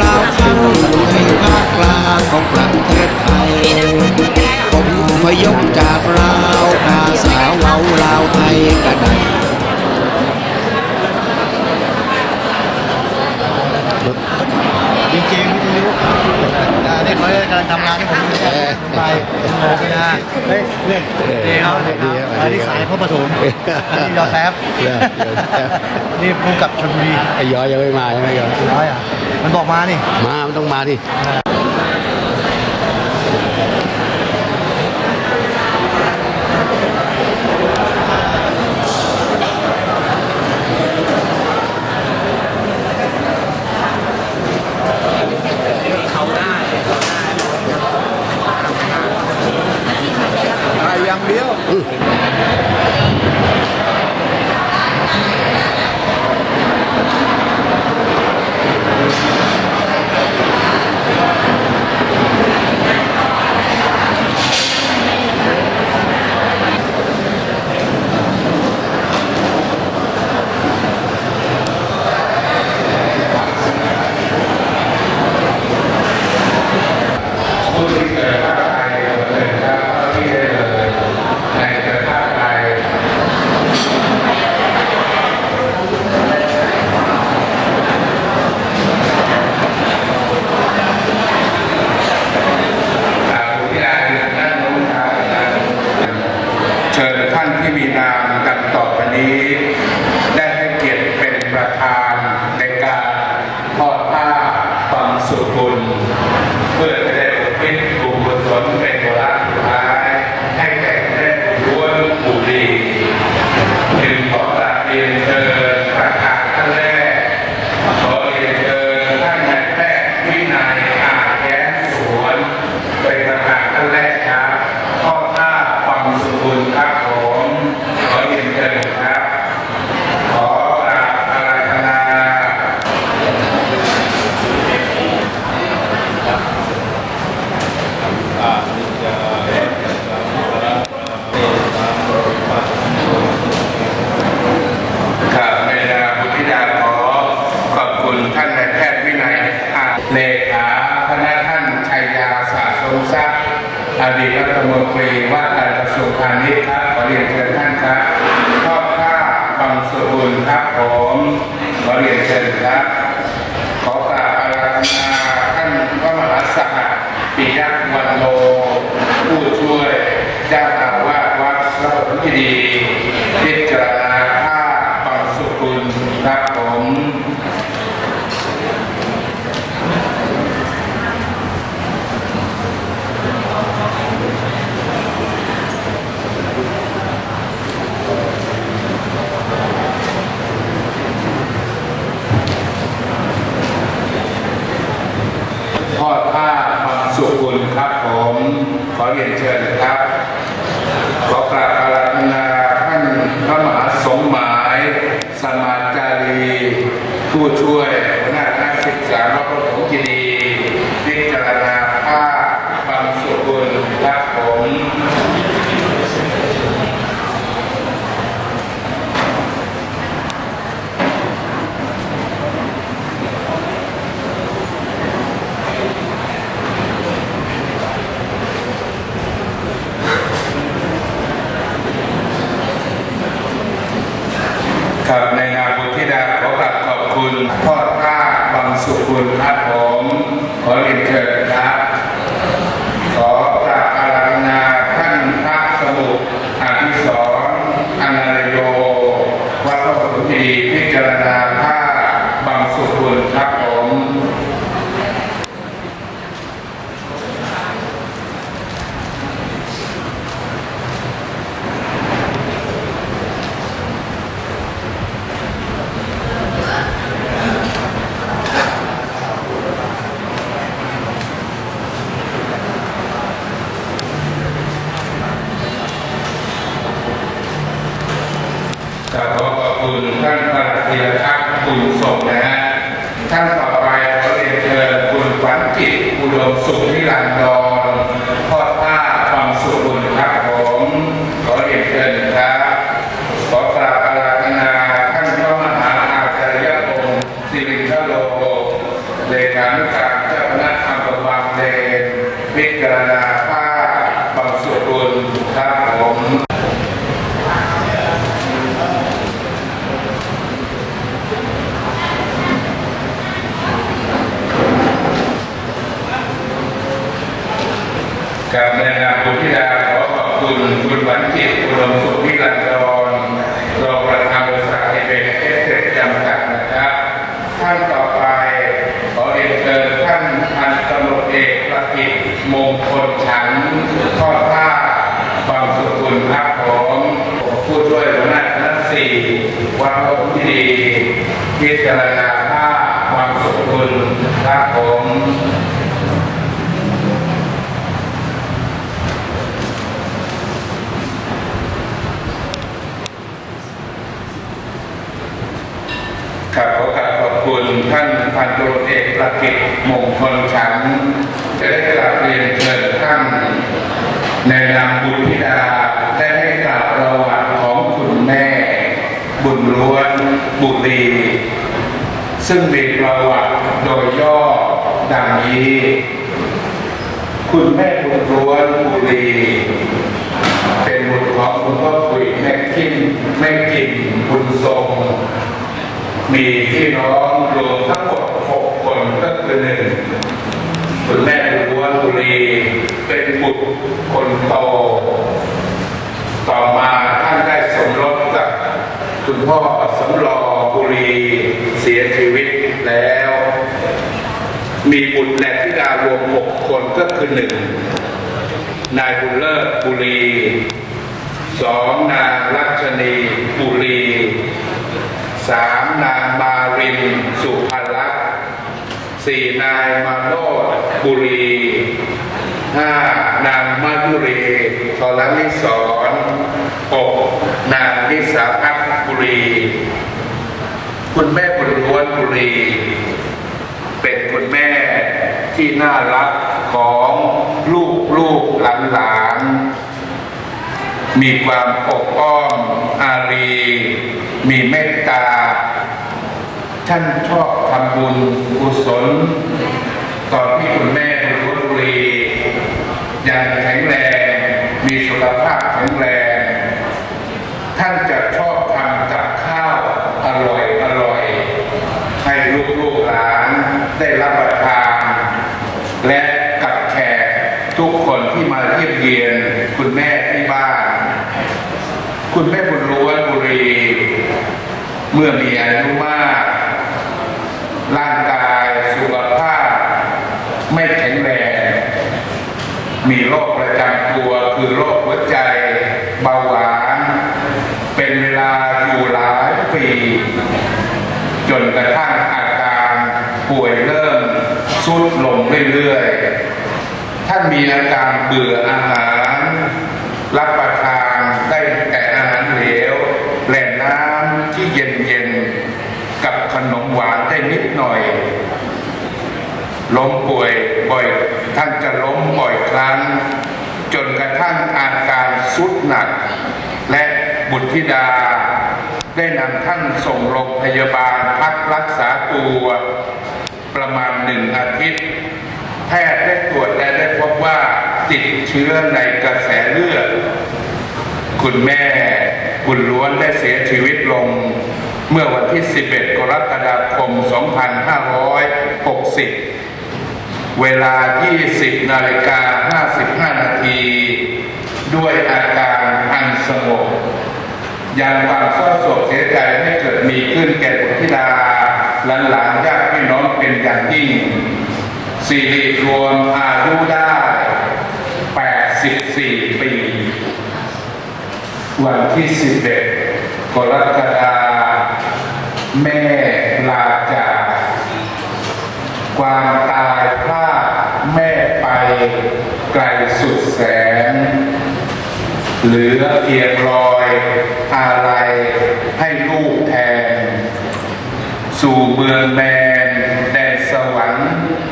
ลาวข้างในภาคกลางของประเทศไทยผมพยกจากลาวภาษาเว้าลาวไทยกันได้ดีเจวิทยุนี่เขากำลังทำงานที่ผมไปโมไปนะเฮ้ยเนี่นดีครับอันนี้สายพ่อปฐมนี่ยอแซฟนี่ภูกับชนบุรีไอ้ย้อยยังไม่มาใช่ไหมยอย้อยอะ มันบอกมานี่ มามันต้องมาดิอืว พาณิชย์ครับขอเรียนเชิญท่านครับทอดผ้าบังสุบุญครับผมขอเรียนเชิญครับ ครับในนามบุตรธิดาขอกราบขอบคุณพ่อท่าบางสุขุนท่านผมขอเรียนเชิญ กับในนาบุญธิดาขอขอบคุณคุณหวันจิตอุดมสุขพิรันดรรองประธานบริษัทเอเบเอสเซจำกัดนะครับ ท่านต่อไปขอเรียนเชิญท่านพันตำรวจเอกประกิตมงคลฉันท์ทอดผ้าบางสุกุลครับผมผู้ช่วยหัวหน้าคณะสี่วัดพระพิธีพิจารณาผ้าบางสุกุลครับผม ครับขอกราบขอบคุณท่านพันตำ เอกประกิตมงคลฉัน จะได้กราบเรียนเชิญท่านในนามบุญธิดาได้ให้กล่าวประวัติของคุณแม่ บุญล้วนบุตรีซึ่งมีประวัติโดยย่อดังนี้ คุณแม่บุญล้วนบุตรีเป็นบุตรของคุณพ่อคุยแม่กินแม่กินบุญทรงมีพี่น้องรวมทั้งหมด หกคนก็คือหนึ่งคุณแม่บุญล้วนบุรีเป็นบุตรคนโต ต่อมาท่านได้สมรสกับคุณพ่อสำรอบุรีเสียชีวิตแล้ว มีบุตรและธิดารวมหกคนก็คือหนึ่งนายบุญเลิศบุรีสองนางรัชนีบุรีสามนางมารินสุภลักษณ์ สี่นายมาโนดบุรีห้านางมายุรีทรนิสรหกนางนิสาพัฒบุรี คุณแม่บุญล้วนบุรี เป็นคุณแม่ที่น่ารักของลูกลูกหลานหลานๆมีความปกป้องอารี มีเมตตา ท่านชอบทำบุญกุศล ตอนที่คุณแม่บุญบุรียังแข็งแรง มีสุขภาพแข็งแรง ท่านจะชอบทำกับข้าวอร่อยอร่อย ให้ลูกๆหลานได้รับประทาน และกับแขกทุกคนที่มาเยี่ยมเยียนคุณแม่ที่บ้าน คุณแม่บุญล้วนบุรี เมื่อมีอายุมาก ร่างกายสุขภาพ ไม่แข็งแรง มีโรคประจำตัวคือโรคหัวใจเบาหวาน เป็นเวลาอยู่หลายปี จนก ระทั่งอาการป่วยเริ่มทรุดลงเรื่อยๆ ท่านมีอาการเบื่ออาหาร รับประทานได้แต่อาหารเหลวแหล่น้ำที่เย็นๆ กับขนมหวานได้นิดหน่อย ล้มป่วยบ่อย ท่านจะล้มบ่อยครั้ง จนกระทั่งอาการสุดหนัก และบุตรธิดา ได้นำท่านส่งโรงพยาบาลพักรักษาตัวประมาณหนึ่งอาทิตย์ แพทย์ได้ตรวจและได้พบว่าติดเชื้อในกระแสเลือด คุณแม่บุญล้วนได้เสียชีวิตลง เมื่อวันที่ 11 กรกฎาคม 2560 เวลา 20 นาฬิกา 55 นาที ด้วยอาการอันสงบ ยังความเศร้าโศกเสียใจให้เกิดมีขึ้นแก่บุตรธิดาหลานหลานๆญาติพี่น้องเป็นอย่างยิ่งสิริรวมอายุได้ 84 ปี วันที่ 11 กรกฎาแม่ลาจากความตายพลาดแม่ไปไกลสุดแสน เหลือเพียงรอย อะไรให้ลูกแทน สู่เมืองแมนแดนสวรรค์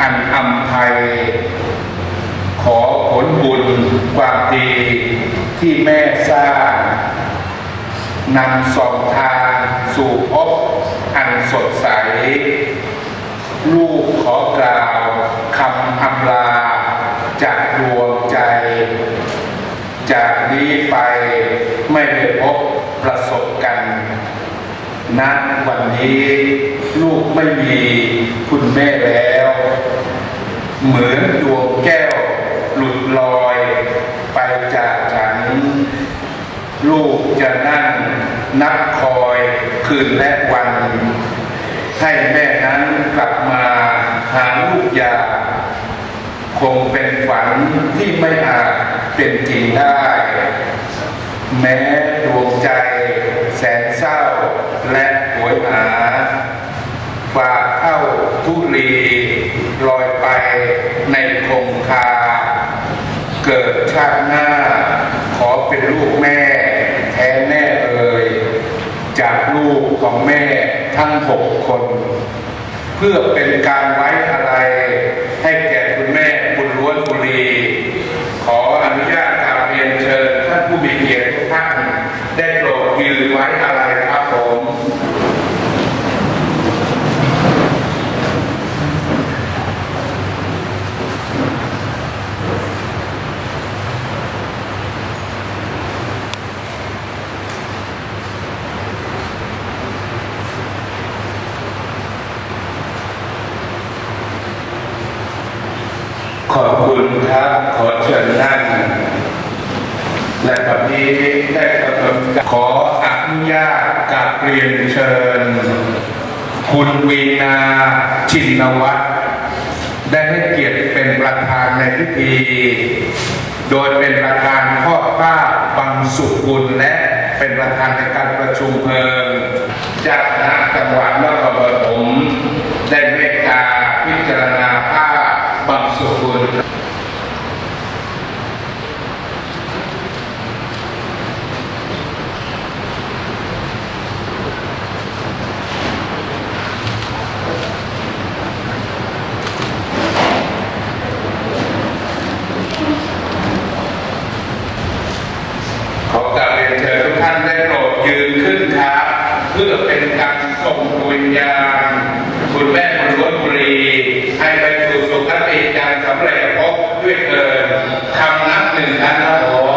อันอำไพยขอผลบุญความดีที่แม่สร้างนำส่องทางสู่พบอันสดใส ลูกขอกล่าวคำอำลาจากดวงใจ จากนี้ไปไม่ได้พบ ประสบกันณวันนี้ลูกไม่มีคุณแม่แล้ว เหมือนดวงแก้วหลุดลอยไปจากฉัน ลูกจะนั่งนับคอยคืนและวัน ให้แม่นั้นกลับมาหาลูกยา คงเป็นฝันที่ไม่อาจเป็นจริงได้ แม้ดวงใจ แสนเศร้าและหวยหาฝากเข้าทุลีลอยไปในคงคา เกิดชาติหน้า ขอเป็นลูกแม่ แท้แน่เอ่ยจากลูกของแม่ทั้งหกคน เพื่อเป็นการไว้อะไร ให้แก่คุณแม่บุญล้วนบุรี ขออนุญาตกราบเรียนเชิญท่านผู้มีเกียรติทุกท่าน ได้โปรดยืนไว้อะไรครับผม ขอบคุณครับขอเชิญนั่งและวันนี้ได้กำหนดขออนุญาตกราบเรียนเชิญ คุณวีนาชินวัตรได้ให้เกียรติเป็นประธานในพิธี โดยเป็นประธานทอดผ้าบังสุกุลและเป็นประธานในการประชุมเพลิงจากคณะจังหวัดนครปฐมได้เม สุกุลขอกราบเรียนเชิญทุกท่านได้โปรดยืนขึ้นครับ เพื่อเป็นการส่งวิญญาณคุณแม่บุญล้วนบุรี ให้ไปสู่สุคติอย่างสำเร็จพบด้วยเกินคำ นับ